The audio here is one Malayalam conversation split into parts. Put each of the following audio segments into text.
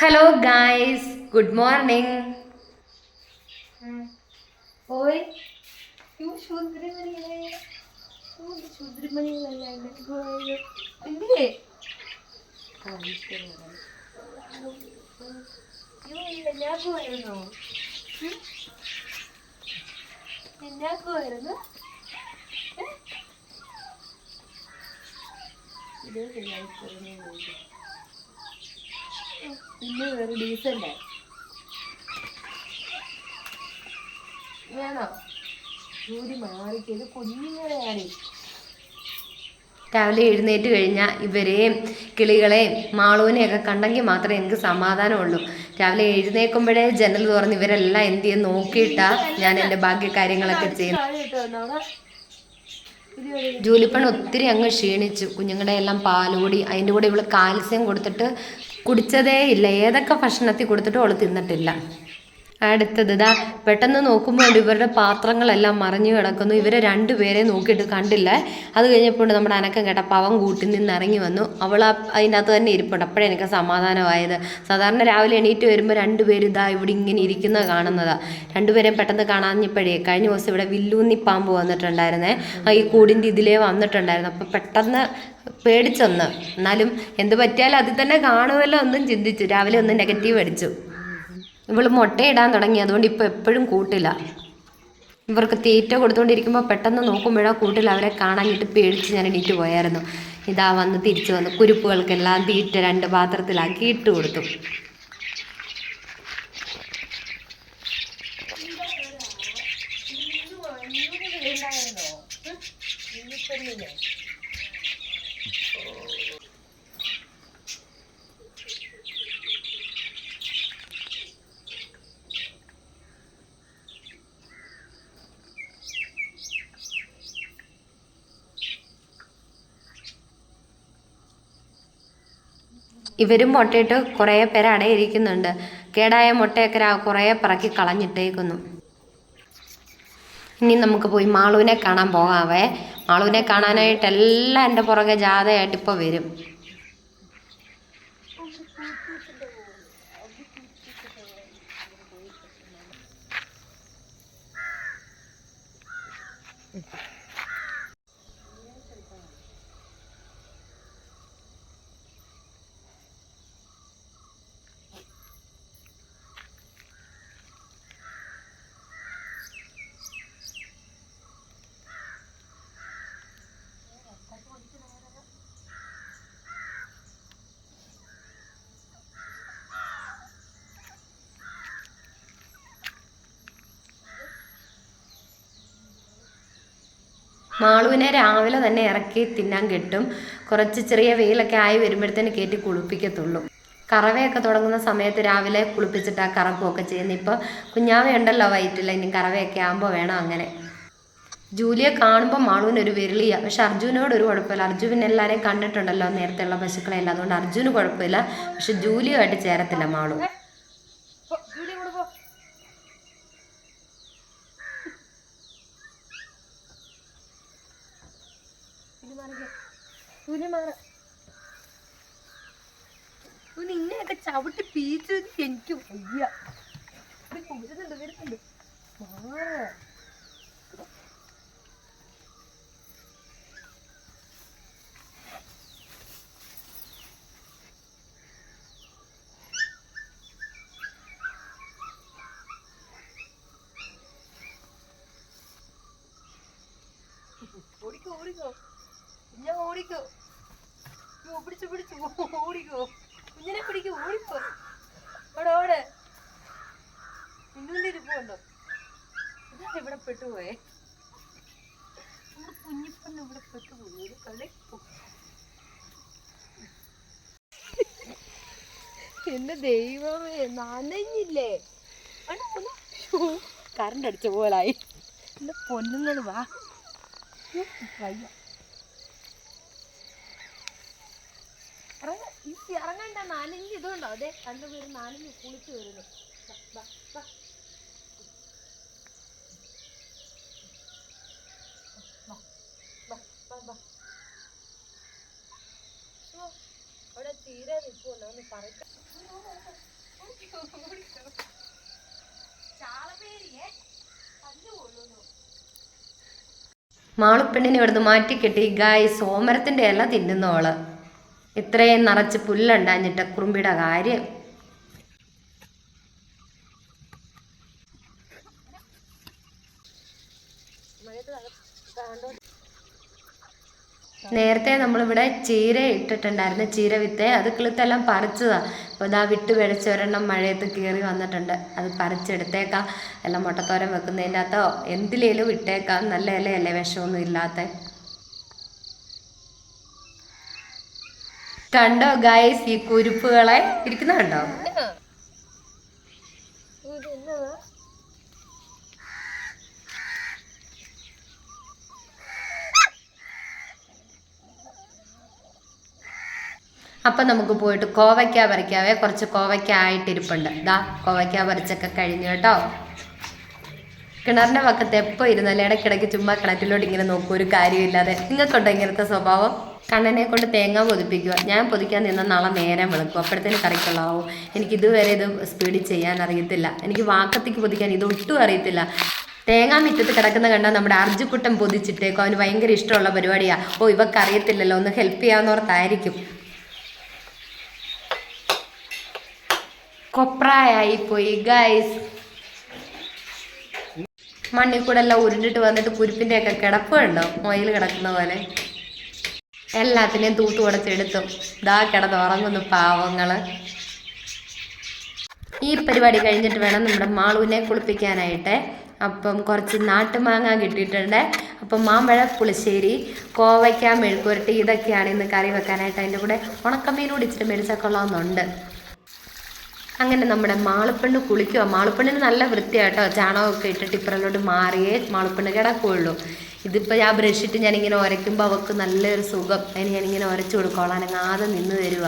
ഹലോ ഗായ്സ് ഗുഡ് മോർണിംഗ് ഓയ് എന്നാക്കുമായിരുന്നു ഇതേ പിന്നെ വേറെ ഡീസന്റ് വേണോ? ജോലി മാറിക്കത് കുഞ്ഞുങ്ങളെയാണ്. രാവിലെ എഴുന്നേറ്റ് കഴിഞ്ഞാൽ ഇവരെയും കിളികളെയും മാളൂനെയൊക്കെ കണ്ടെങ്കിൽ മാത്രമേ എനിക്ക് സമാധാനമുള്ളൂ. രാവിലെ എഴുന്നേൽക്കുമ്പോഴേ ജനൽ തുറന്ന് ഇവരെല്ലാം എന്ത് ചെയ്യും നോക്കിയിട്ടാ ഞാൻ എന്റെ ബാക്കി കാര്യങ്ങളൊക്കെ ചെയ്യും. ജൂലിപ്പൺ ഒത്തിരി അങ്ങ് ക്ഷീണിച്ചു. കുഞ്ഞുങ്ങളുടെ എല്ലാം പാലുകൂടി അതിന്റെ കൂടെ ഇവൾ കാൽസ്യം കൊടുത്തിട്ട് കുടിച്ചതേ ഇല്ല ഏതൊക്കെ ഭക്ഷണത്തിൽ കൊടുത്തിട്ടും അവൾ തിന്നിട്ടില്ല. അടുത്തത് ഇതാ പെട്ടെന്ന് നോക്കുമ്പോൾ ഇവരുടെ പാത്രങ്ങളെല്ലാം മറിഞ്ഞു കിടക്കുന്നു. ഇവരെ രണ്ടുപേരെ നോക്കിയിട്ട് കണ്ടില്ല. അത് കഴിഞ്ഞപ്പോൾ നമ്മുടെ അനക്കം കേട്ട പവം കൂട്ടിൽ നിന്ന് ഇറങ്ങി വന്നു. അവൾ ആ അതിനകത്ത് തന്നെ ഇരിപ്പുണ്ട്. അപ്പോഴേ എനിക്ക് സമാധാനമായത്. സാധാരണ രാവിലെ എണീറ്റ് വരുമ്പോൾ രണ്ടുപേരും ഇതാ ഇവിടെ ഇങ്ങനെ ഇരിക്കുന്നത് കാണുന്നതാ. രണ്ടുപേരെയും പെട്ടെന്ന് കാണാഞ്ഞപ്പോഴേ കഴിഞ്ഞ ദിവസം ഇവിടെ വില്ലൂന്നി പാമ്പ് വന്നിട്ടുണ്ടായിരുന്നേ. ഈ കൂടിന്റെ ഇതിലേ വന്നിട്ടുണ്ടായിരുന്നു. അപ്പോൾ പെട്ടെന്ന് പേടിച്ചൊന്ന്. എന്നാലും എന്ത് പറ്റിയാലും അതിൽ തന്നെ കാണുമല്ലോ ഒന്നും ചിന്തിച്ചു. രാവിലെ ഒന്ന് നെഗറ്റീവ് അടിച്ചു. ഇവൾ മുട്ടയിടാൻ തുടങ്ങി. അതുകൊണ്ട് ഇപ്പോൾ എപ്പോഴും കൂട്ടില്ല ഇവർക്ക് തീറ്റ കൊടുത്തുകൊണ്ടിരിക്കുമ്പോൾ പെട്ടെന്ന് നോക്കുമ്പോഴാ കൂട്ടിൽ അവരെ കാണാനിട്ട് പേടിച്ച് ഞാൻ എണീറ്റ് പോയായിരുന്നു. ഇതാ വന്ന് തിരിച്ചു വന്ന് കുരുപ്പുകൾക്കെല്ലാം തീറ്റ രണ്ട് പാത്രത്തിലാക്കി ഇട്ട് കൊടുത്തു. ഇവരും മുട്ടയിട്ട് കുറേ പേര് അടയിരിക്കുന്നുണ്ട്. കേടായ മുട്ടയൊക്കെ കുറേ പറക്കി കളഞ്ഞിട്ടേക്കുന്നു. ഇനി നമുക്ക് പോയി മാളുവിനെ കാണാൻ പോകാവേ. മാളുവിനെ കാണാനായിട്ട് എല്ലാം എന്റെ പുറകെ ജാഥയായിട്ട് ഇപ്പോൾ വരും. മാളുവിനെ രാവിലെ തന്നെ ഇറക്കി തിന്നാൻ കിട്ടും. കുറച്ച് ചെറിയ വെയിലൊക്കെ ആയി വരുമ്പോഴത്തേന് കയറ്റി കുളിപ്പിക്കത്തുള്ളൂ. കറവയൊക്കെ തുടങ്ങുന്ന സമയത്ത് രാവിലെ കുളിപ്പിച്ചിട്ട് ആ കറക്കുമൊക്കെ ചെയ്യുന്നത് ഇപ്പോൾ കുഞ്ഞാവയുണ്ടല്ലോ വയറ്റില്ല ഇനി കറവയൊക്കെ ആകുമ്പോൾ വേണം അങ്ങനെ. ജൂലിയെ കാണുമ്പോൾ മാളുവിന് ഒരു വിരളിയ. പക്ഷെ അർജുനോട് ഒരു കുഴപ്പമില്ല. അർജുൻ എല്ലാവരെയും കണ്ടിട്ടുണ്ടല്ലോ നേരത്തെയുള്ള പശുക്കളെല്ലാം അതുകൊണ്ട് അർജുന് കുഴപ്പമില്ല. പക്ഷെ ജൂലിയുമായിട്ട് ചേരത്തില്ല മാളു ജൂലി കൂടെ പോ ജൂലി മാറിക്കേ. ജൂലി മാറ ഇങ്ങനെയൊക്കെ ചവിട്ടി പീച്ച് എനിക്ക് വയ്യ. വരുന്നുണ്ട് വരുന്നുണ്ട്. മാറ ഓടിക്കോ ഓടിക്കോ കുഞ്ഞ ഓടിക്കോ അയ്യോ, പിടിച്ചു പിടിച്ചു. ഓടിക്കോ. കുഞ്ഞിനെ പിടിക്ക് ഓടിപ്പോ അവിടെ. ഓട് ഇന്നൂന്റെ ഇരിപ്പുണ്ടോ ഇതാണ് ഇവിടെ പെട്ടുപോയേ നമ്മുടെ കുഞ്ഞിപ്പണ്ണ് ഇവിടെ പെട്ടുപോയി ഒരു കളി. എന്റെ ദൈവമേ നനഞ്ഞില്ലേ? കറണ്ട് അടിച്ച പോലായി എന്റെ പൊന്നുങ്ങൾ വാ. വയ്യ. ഈ ഇറങ്ങണ്ട നാലഞ്ച് ഇതുണ്ടോ? അതെ രണ്ടുപേരും നാലഞ്ച് കുളിച്ച് വരുന്നു. അവിടെ തീരെ നിൽക്കുമല്ലോ ഒന്ന് പറിക്കാം മാളപ്പെണ്ണിനെ കല്ല് കൊള്ളുന്നു. മാളുപ്പെണ്ണിനെ ഇവിടുന്ന് മാറ്റിക്കെട്ടി. ഗായ് സോമരത്തിന്റെ ഇല തിന്നുന്നോൾ ഇത്രയും നിറച്ച് പുല്ലുണ്ടാഞ്ഞിട്ട് കുറുമ്പിയുടെ കാര്യം. നേരത്തെ നമ്മളിവിടെ ചീര ഇട്ടിട്ടുണ്ടായിരുന്നു ചീര വിത്ത്. അത് കിളുത്തെല്ലാം പറിച്ചതാണ് അപ്പോൾ ഇതാ വിട്ട് പിഴച്ച് ഒരെണ്ണം മഴയത്ത് കയറി വന്നിട്ടുണ്ട്. അത് പറിച്ചെടുത്തേക്കാം. എല്ലാം മുട്ടത്തോരൻ വെക്കുന്നതിന്റെ അകത്തോ എന്തിലേലും ഇട്ടേക്കാം. നല്ല ഇലയല്ലേ വിഷമൊന്നും ഇല്ലാത്ത. കണ്ടോ ഗായ്സ് ഈ കുരുപ്പുകളെ? ഇരിക്കുന്ന കണ്ടോ അപ്പം നമുക്ക് പോയിട്ട് കോവയ്ക്ക പറിക്കാവേ. കുറച്ച് കോവയ്ക്ക ആയിട്ടിരിപ്പുണ്ട്. ദാ കോവയ്ക്ക പറിച്ചൊക്കെ കഴിഞ്ഞു കേട്ടോ. കിണറിന്റെ പക്കത്ത് എപ്പോൾ ഇരുന്നാലും ഇടയ്ക്കിടയ്ക്ക് ചുമ്മാ കിണറ്റിലോട്ട് ഇങ്ങനെ നോക്കും ഒരു കാര്യമില്ലാതെ നിങ്ങൾക്കുണ്ടോ ഇങ്ങനത്തെ സ്വഭാവം? കണ്ണനെ കൊണ്ട് തേങ്ങ പൊതിപ്പിക്കുക. ഞാൻ പൊതിക്കാൻ നിന്ന നാളെ നേരം വിളക്കും. അപ്പോഴത്തേന് കറിക്കുള്ളാവും? എനിക്ക് ഇതുവരെ ഇത് സ്പീഡിൽ ചെയ്യാൻ അറിയത്തില്ല. എനിക്ക് വാക്കത്തേക്ക് പൊതിക്കാൻ ഇത് ഒട്ടും അറിയത്തില്ല. തേങ്ങാ മിറ്റത്ത് കിടക്കുന്ന കണ്ടാൽ നമ്മുടെ അർജുക്കുട്ടൻ പൊതിച്ചിട്ടേക്കും. അവന് ഭയങ്കര ഇഷ്ടമുള്ള പരിപാടിയാ. ഓ ഇവക്ക് അറിയത്തില്ലല്ലോ. ഒന്ന് ഹെൽപ്പ് ചെയ്യാവുന്നോർത്തായിരിക്കും കൊപ്രായായി പോയി. ഗൈസ് മണ്ണിൽ കൂടെ എല്ലാം ഉരുണ്ടിട്ട് വന്നിട്ട് കുരുപ്പിന്റെ ഒക്കെ കിടപ്പ് കണ്ടോ? മൊയിൽ കിടക്കുന്ന പോലെ. എല്ലാത്തിനെയും തൂത്തു ഉടച്ചെടുത്തു. ദാ കിടന്ന് ഉറങ്ങുന്നു പാവങ്ങൾ. ഈ പരിപാടി കഴിഞ്ഞിട്ട് വേണം നമ്മുടെ മാളുവിനെ കുളിപ്പിക്കാനായിട്ട്. അപ്പം കുറച്ച് നാട്ടുമാങ്ങ കിട്ടിയിട്ടുണ്ട്. അപ്പം മാമ്പഴ പുളിശ്ശേരി കോവയ്ക്ക മെഴുക്കുരട്ടി ഇതൊക്കെയാണ് ഇന്ന് കറി വെക്കാനായിട്ട് അതിന്റെ കൂടെ ഉണക്കമീനൂടി ഇച്ചിരി മേടിച്ചൊക്കൊള്ളാവുന്നുണ്ട് അങ്ങനെ നമ്മുടെ മാളപ്പെണ്ണ് കുളിക്കുക. മാളപ്പെണ്ണിന് നല്ല വൃത്തിയാട്ടോ. ചാണകമൊക്കെ ഇട്ടിട്ട് ഇപ്പറലോട്ട് മാറിയേ മാളപ്പെണ്ണ് കിടക്കുകയുള്ളൂ. ഇതിപ്പോൾ ഞാൻ ബ്രഷ് ഇട്ട് ഞാനിങ്ങനെ ഉരയ്ക്കുമ്പോൾ അവൾക്ക് നല്ലൊരു സുഖം. അതിന് ഞാനിങ്ങനെ ഉരച്ചു കൊടുക്കോളാം അനങ്ങാതെ നിന്ന് തരുക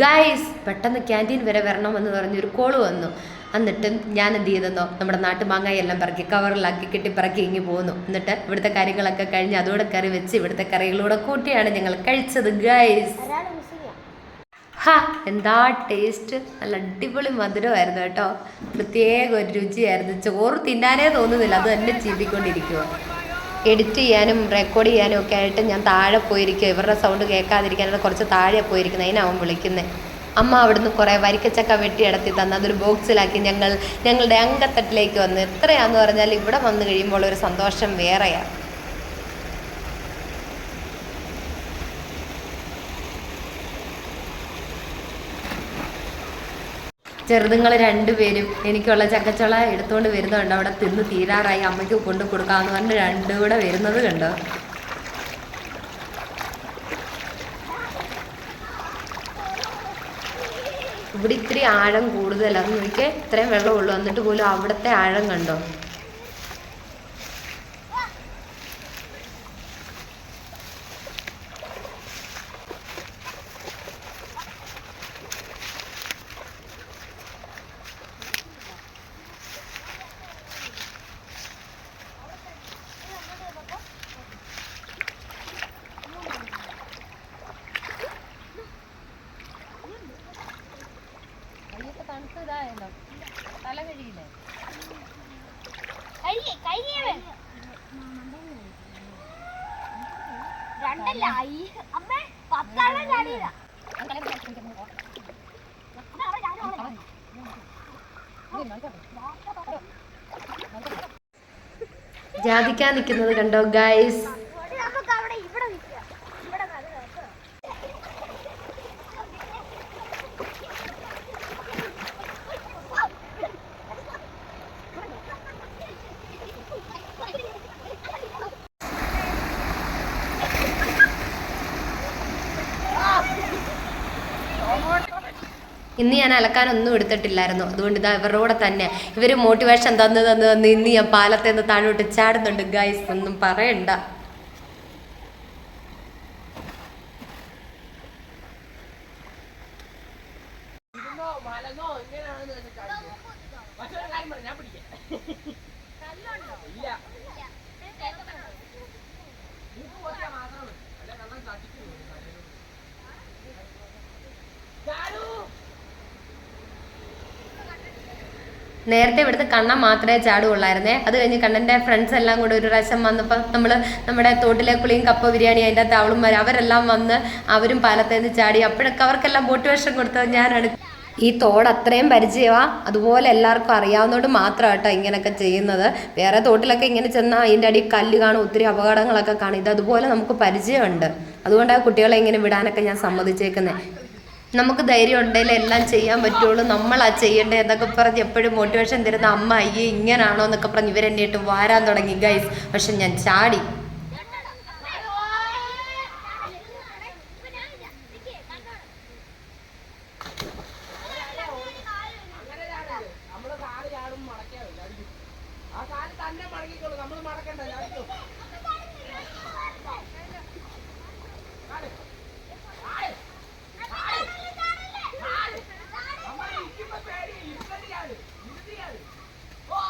ഗൈസ് പെട്ടെന്ന് ക്യാന്റീൻ വരെ വരണമെന്ന് പറഞ്ഞൊരു കോൾ വന്നു. എന്നിട്ട് ഞാൻ എന്ത് ചെയ്തെന്നോ നമ്മുടെ നാട്ടുമാങ്ങായി എല്ലാം പറക്കി കവറിലാക്കി കെട്ടി പറക്കി ഇങ്ങി പോന്നു. എന്നിട്ട് ഇവിടുത്തെ കാര്യങ്ങളൊക്കെ കഴിഞ്ഞ് അതോടെ കറി വെച്ച് ഇവിടുത്തെ കറികളൂടെ കൂട്ടിയാണ് ഞങ്ങൾ കഴിച്ചത് ഗൈസ് ഹാ എന്താ ടേസ്റ്റ് നല്ല അടിപൊളി മധുരമായിരുന്നു കേട്ടോ. പ്രത്യേക ഒരു രുചിയായിരുന്നു. ചോറ് തിന്നാനേ തോന്നുന്നില്ല അത് തന്നെ ചീന്തിക്കൊണ്ടിരിക്കുക എഡിറ്റ് ചെയ്യാനും റെക്കോർഡ് ചെയ്യാനും ഒക്കെ ആയിട്ട് ഞാൻ താഴെ പോയിരിക്കുക ഇവരുടെ സൗണ്ട് കേൾക്കാതിരിക്കാനാണ് കുറച്ച് താഴെ പോയിരിക്കുന്നത്. അതിനാവും വിളിക്കുന്നത് അമ്മ അവിടുന്ന് കുറേ വരിക്കച്ചക്ക വെട്ടി അടത്തി തന്ന് അതൊരു ബോക്സിലാക്കി ഞങ്ങൾ ഞങ്ങളുടെ അങ്കത്തട്ടിലേക്ക് വന്ന് എത്രയാന്ന് പറഞ്ഞാൽ ഇവിടെ വന്നു കഴിയുമ്പോൾ ഒരു സന്തോഷം വേറെയാണ് ചെറുതുങ്ങൾ രണ്ടുപേരും എനിക്കുള്ള ചക്കച്ചുള എടുത്തുകൊണ്ട് വരുന്നുണ്ട്. അവിടെ തിന്ന് തീരാറായി. അമ്മയ്ക്ക് കൊണ്ടു കൊടുക്കാമെന്ന് പറഞ്ഞ് രണ്ടും കൂടെ വരുന്നത് കണ്ടോ? ഇവിടെ ഇത്തിരി ആഴം കൂടുതലാണ് നോക്കിയേ ഇത്രയും വെള്ളമുള്ളൂ. എന്നിട്ട് പോലും അവിടുത്തെ ആഴം കണ്ടോ? ജാതിക്കാൻ നിൽക്കുന്നത് കണ്ടോ ഗൈസ് നമുക്ക് അവിടെ ഇവിടെ നിൽക്കാം ഇവിടെ നല്ല രസം. ഇന്ന് ഞാൻ അലക്കാനൊന്നും എടുത്തിട്ടില്ലായിരുന്നു. അതുകൊണ്ട് ഇതാ ഇവരുടെ തന്നെ. ഇവർ മോട്ടിവേഷൻ തന്ന് തന്ന് തന്ന് ഇന്ന് ഞാൻ പാലത്തെ നിന്ന് താഴോട്ട് ചാടുന്നുണ്ട്. ഗൈസ് ഒന്നും പറയണ്ട. നേരത്തെ ഇവിടുത്തെ കണ്ണൻ മാത്രമേ ചാടുകയുള്ളായിരുന്നേ. അത് കഴിഞ്ഞ് കണ്ണന്റെ ഫ്രണ്ട്സ് എല്ലാം കൂടെ ഒരു പ്രാവശ്യം വന്നപ്പോൾ നമ്മൾ നമ്മുടെ തോട്ടിലെ കുളിയും കപ്പ ബിരിയാണി അതിന്റെ അകത്ത് അവളും അവരെല്ലാം വന്ന് അവരും പാലത്തേന്ന് ചാടി. അപ്പോഴൊക്കെ അവർക്കെല്ലാം ബോട്ട് വേഷം കൊടുത്തത് ഞാനാണ്. ഈ തോട് അത്രയും പരിചയമാ. അതുപോലെ എല്ലാവർക്കും അറിയാവുന്നതുകൊണ്ട് മാത്രം കേട്ടോ ഇങ്ങനെയൊക്കെ ചെയ്യുന്നത്. വേറെ തോട്ടിലൊക്കെ ഇങ്ങനെ ചെന്നാൽ അതിന്റെ അടിയിൽ കല്ല് കാണും ഒത്തിരി അപകടങ്ങളൊക്കെ കാണും. അതുപോലെ നമുക്ക് പരിചയമുണ്ട്. അതുകൊണ്ടാണ് കുട്ടികളെ ഇങ്ങനെ വിടാനൊക്കെ ഞാൻ സമ്മതിച്ചേക്കുന്നത് നമുക്ക് ധൈര്യം ഉണ്ടെങ്കിൽ എല്ലാം ചെയ്യാൻ പറ്റുള്ളൂ. നമ്മളാ ചെയ്യേണ്ടത് എന്നൊക്കെ പറഞ്ഞ് എപ്പോഴും മോട്ടിവേഷൻ തരുന്ന അമ്മ അയ്യേ ഇങ്ങനാണോ എന്നൊക്കെ പറഞ്ഞ് ഇവരെന്നെ ഇട്ട് വാരാൻ തുടങ്ങി ഗൈസ് പക്ഷെ ഞാൻ ചാടി ആ കാൽ തന്നെ മടക്കിക്കോളൂ നമ്മൾ മടക്കണ്ട ചാടിക്കോ. കാൽ. കാൽ. കാൽ. കാൽ. അമ്മ ഇരിക്കുമ്പോ പേടി. ഇരുന്നിട്ട് ചാട്. ഇരുന്നിട്ട് ചാട്. ഓ.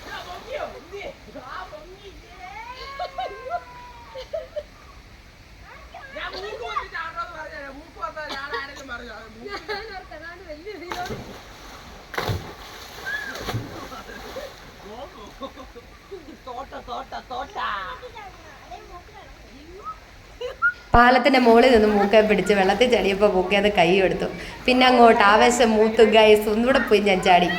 ഇതാ പൊങ്ങിയോ? ഇല്ലേ? ആ പൊങ്ങി. ഞാൻ മൂക്ക് കുത്തി ചാടണമെന്ന് പറഞ്ഞാ മൂക്ക് വന്നാ ഞാൻ ആരെങ്കിലും പറഞ്ഞു അത് മൂക്ക് തോട്ട തോട്ട തോട്ട പാലത്തിന്റെ മുകളിൽ നിന്ന് മൂക്കെ പിടിച്ച് വെള്ളത്തിൽ ചാടിയപ്പോൾ മൂക്കെ കൈ എടുത്തു. പിന്നെ അങ്ങോട്ട് ആവേശം മൂത്ത് ഗൈസ് ഒന്നുകൂടെ പോയി ഞാൻ ചാടി.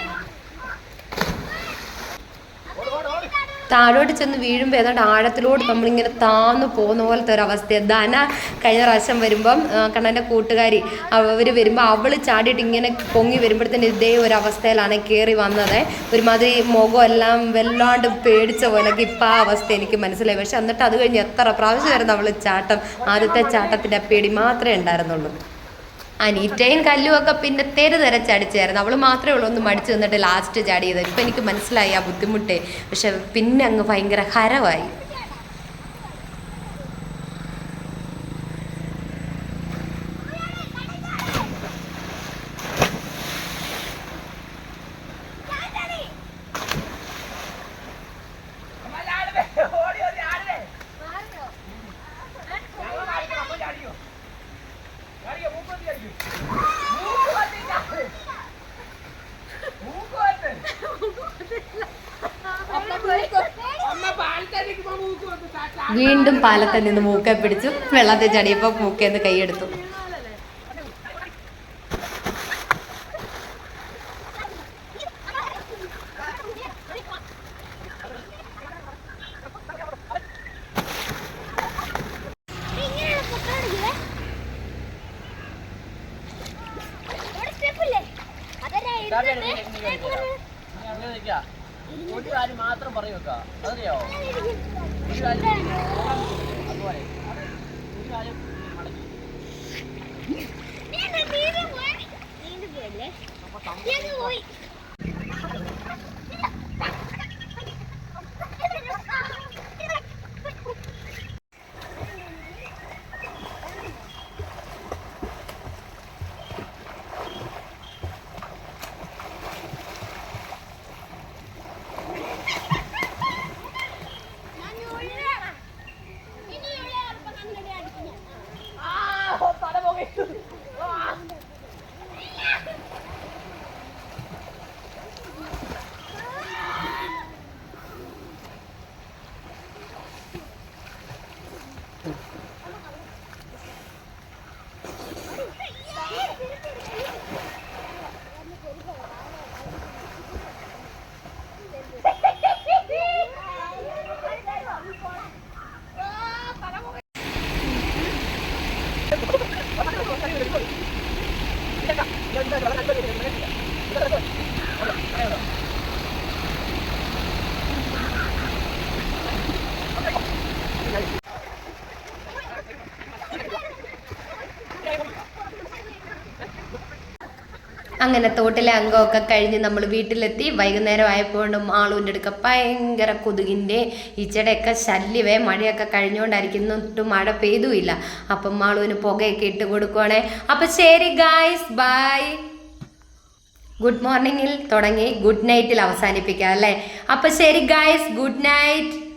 താഴോട്ട് ചെന്ന് വീഴുമ്പോൾ ഏതാണ്ട് ആഴത്തിലോട്ട് നമ്മളിങ്ങനെ താന്നു പോകുന്ന പോലത്തെ ഒരു അവസ്ഥയാണ് ധന കഴിഞ്ഞ പ്രാവശ്യം വരുമ്പം കണ്ണന്റെ കൂട്ടുകാരി അവർ വരുമ്പോൾ അവൾ ചാടിയിട്ട് ഇങ്ങനെ പൊങ്ങി വരുമ്പോഴത്തേന് ഇതേ ഒരു അവസ്ഥയിലാണ് കയറി വന്നത്. ഒരുമാതിരി മുഖം എല്ലാം വല്ലാണ്ട് പേടിച്ച പോലൊക്കെ ഇപ്പം ആ അവസ്ഥ എനിക്ക് മനസ്സിലായി. പക്ഷെ എന്നിട്ട് അത് കഴിഞ്ഞ് എത്ര പ്രാവശ്യമായിരുന്നു അവൾ ചാട്ടം ആദ്യത്തെ ചാട്ടത്തിന്റെ പേടി മാത്രമേ ഉണ്ടായിരുന്നുള്ളൂ. അനീറ്റയും കല്ലും ഒക്കെ പിന്നെ തെരു തെരച്ചടിച്ചായിരുന്നു. അവൾ മാത്രമേ ഉള്ളൂ ഒന്ന് മടിച്ചു നിന്നിട്ട് ലാസ്റ്റ് ചാടിയത്. ഇപ്പം എനിക്ക് മനസ്സിലായി ആ ബുദ്ധിമുട്ടേ. പക്ഷെ പിന്നെ അങ്ങ് ഭയങ്കര ഹരമായി അമ്മ ചാടുവേ ഓടി ഓടി ആടുവേ ഞങ്ങൾ കാണിക്കണം അമ്മ ചാടിയോ ചാടിയോ മൂക്ക് വത്തി ചാടിയോ മൂക്ക് വത്തി ചാട് മൂക്ക് വത്ത് അമ്മ പാലത്തേക്ക് മൂക്ക് വത്ത് ചാ വീണ്ടും പാലത്തിൽ നിന്ന് മൂക്കെ പിടിച്ചു. വെള്ളത്തിൽ ചടിയപ്പോൾ മൂക്കേന്ന് കൈയെടുത്തു ഒരു കാര്യം അതുപോലെ ഒരു കാര്യം മടക്കി നീന്ത് നീന്ത് പോയി നീന്ത് പോയില്ലേ നീന്ത് പോയി ഞാൻ ഉള്ളാണ് ഇനി ഉള്ളാണ് കണ്ണടി അടിക്കുന്നു ആ തല പോകെ അങ്ങനെ തോട്ടിലെ അംഗമൊക്കെ കഴിഞ്ഞ് നമ്മൾ വീട്ടിലെത്തി. വൈകുന്നേരം ആയപ്പോഴും ആളൂന്റെ അടുക്ക ഭയങ്കര കൊതുകിന്റെ ഈച്ചയുടെയൊക്കെ ശല്യമേ മഴയൊക്കെ കഴിഞ്ഞുകൊണ്ടായിരിക്കുന്നു ഒട്ടും മഴ പെയ്തുമില്ല. അപ്പം മാളൂന് പുകയൊക്കെ ഇട്ട് കൊടുക്കുവാണേ. അപ്പം ശരി ഗായ്സ് ബൈ ഗുഡ് മോർണിംഗിൽ തുടങ്ങി. ഗുഡ് നൈറ്റിൽ അവസാനിപ്പിക്കാം അല്ലേ? അപ്പം ശരി ഗായ്സ് ഗുഡ് നൈറ്റ്